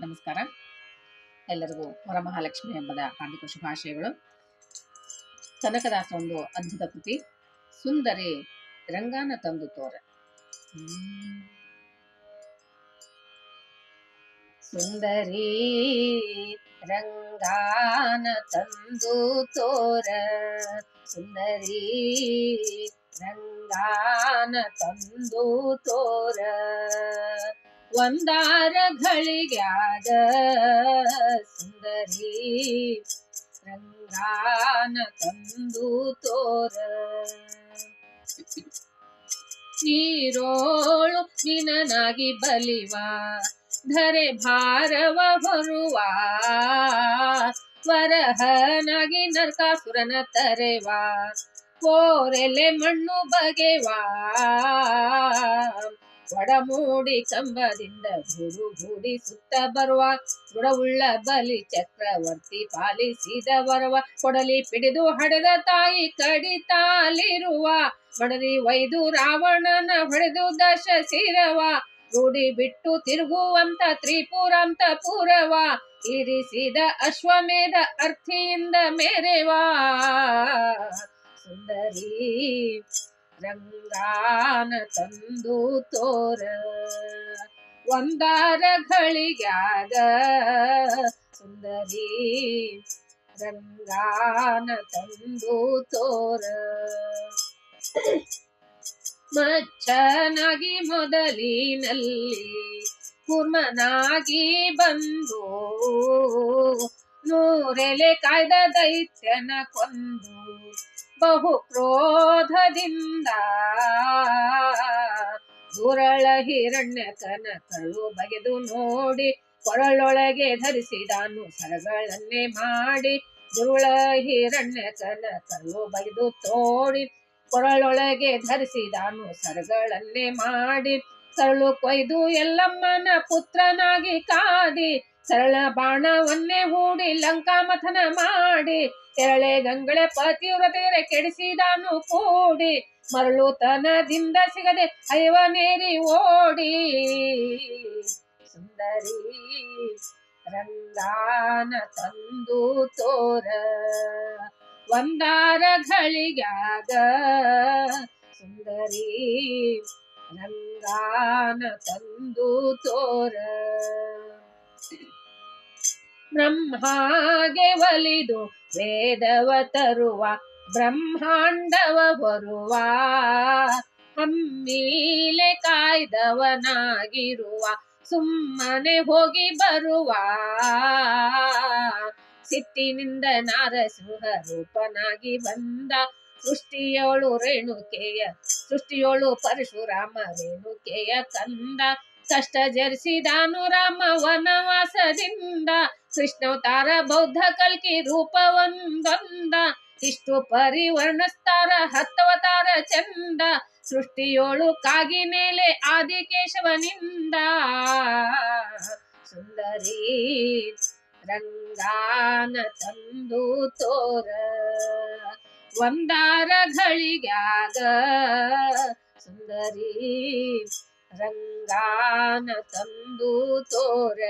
ನಮಸ್ಕಾರ. ಎಲ್ಲರಿಗೂ ವರಮಹಾಲಕ್ಷ್ಮಿ ಹಬ್ಬದ ಹಾರ್ದಿಕ ಶುಭಾಶಯಗಳು. ಕನಕದಾಸ ಒಂದು ಅದ್ಭುತ ಕೃತಿ. ಸುಂದರಿ ರಂಗಾನ ತಂದು ತೋರ. ಸುಂದರಿ ರಂಗಾನ ತಂದು ತೋರ. ಸುಂದರಿ ರಂಗಾನ ತಂದು ತೋರ. ಒಂದಾರ ಘಳಿಗ್ಯಾದ ಸುಂದರಿ ರಂಗಾನ ತಂದು ತೋರ. ನೀರೋಳು ನಿನನಾಗಿ ಬಲಿವ, ಧರೆ ಭಾರವ ಹೊರುವ ವರಹನಾಗಿ ನರ್ಕಾಸುರನ ತರೆವಾ ಕೋರೆಲೆ ಮಣ್ಣು ಬಗೆವಾ. ಒಡಮೂಡಿ ಕಂಬದಿಂದ ಗುರು ಗೂಡಿ ಸುತ್ತ ಬರುವ ಗುಡವುಳ್ಳ ಬಲಿ ಚಕ್ರವರ್ತಿ ಪಾಲಿಸಿದ ಬರುವ ಕೊಡಲಿ ಪಿಡಿದು ಹಡೆದ ತಾಯಿ ಕಡಿತಾಲಿರುವ, ಬಡದಿ ವೈದು ರಾವಣನ ಹೊಡೆದು ದಶ ಶಿರವ ರೂಢಿ ಬಿಟ್ಟು ತಿರುಗುವಂತ ತ್ರಿಪುರಾಂತ ಪೂರವ ಇರಿಸಿದ ಅಶ್ವಮೇಧ ಅರ್ಥಿಯಿಂದ ಮೇರೆವಾ. ಸುಂದರಿ ರಂಗಾನ ತಂದು ತೋರ. ಒಂದಾರ ಘಳಿಗ್ಯಾಗ ಸುಂದರಿ ರಂಗಾನ ತಂದು ತೋರ. ಮಚ್ಚನಾಗಿ ಮೊದಲಿನಲ್ಲಿ ಕುರ್ಮನಾಗಿ ಬಂದು ನೂರೆಲೆ ಕಾಯ್ದ ದೈತ್ಯನ ಕೊಂದು ಬಹು ಕ್ರೋಧದಿಂದ ದುರಳ ಹಿರಣ್ಯಕನ ಕಳು ಬಗೆದು ನೋಡಿ ಕೊರಳೊಳಗೆ ಧರಿಸಿದಾನು ಸರಗಳನ್ನೇ ಮಾಡಿ ದುರುಳ ಹಿರಣ್ಯಕನ ಕಳು ಬಗೆದು ತೋಡಿ ಕೊರಳೊಳಗೆ ಧರಿಸಿದಾನು ಸರಗಳನ್ನೇ ಮಾಡಿ ಕರಳು ಕೊಯ್ದು ಎಲ್ಲಮ್ಮನ ಪುತ್ರನಾಗಿ ಕಾದಿ ಸರಳ ಬಾಣವನ್ನೇ ಹೂಡಿ ಲಂಕಾ ಮಥನ ಮಾಡಿ ಎರಳೆ ಗಂಗಳೆ ಪತಿವ್ರತೆಯರ ಕೆಡಿಸಿದಾನು ಕೂಡಿ ಮರಳು ತನದಿಂದ ಸಿಗದೆ ಐವನೇರಿ ಓಡಿ. ಸುಂದರಿ ರಂಗಾನ ತಂದು ತೋರ ಒಂದಾರ ಘಳಿಗ್ಯಾಗ. ಸುಂದರಿ ರಂಗಾನ ತಂದು ತೋರ. ಬ್ರಹ್ಮಗೆ ಒಲಿದು ವೇದವ ತರುವ ಬ್ರಹ್ಮಾಂಡವ ಬರುವ ಹಮ್ಮಿಲೆ ಕಾಯ್ದವನಾಗಿರುವ, ಸುಮ್ಮನೆ ಹೋಗಿ ಬರುವ, ಸಿಟ್ಟಿನಿಂದ ನಾರಸಿಂಹ ರೂಪನಾಗಿ ಬಂದ ಸೃಷ್ಟಿಯೋಳು ರೇಣುಕೆಯ, ಸೃಷ್ಟಿಯೋಳು ಪರಶುರಾಮ ರೇಣುಕೆಯ ಕಂದ ಕಷ್ಟ ಜರಿಸಿದಾನು ರಾಮ ವನವಾಸದಿಂದ ಕೃಷ್ಣವತಾರ ಬೌದ್ಧ ಕಲ್ಕಿ ರೂಪವೊಂದೊಂದ. ಇಷ್ಟು ಪರಿವರ್ಣಿಸ್ತಾರ ಹತ್ತವತಾರ ಚಂದ. ಸೃಷ್ಟಿಯೋಳು ಕಾಗಿ ಮೇಲೆ ಆದಿಕೇಶವನಿಂದ. ಸುಂದರಿ ರಂಗಾನ ತಂದು ತೋರ. ಒಂದಾರ ಘಳಿಗ್ಯಾಗ ಸುಂದರಿ ರಂಗಾನ ತಂದು ತೋರ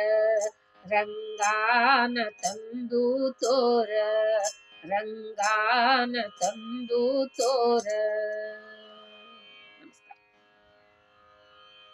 ರಂಗಾನ ತಂದು ತೋರ ರಂಗಾನ ತಂದು ತೋರ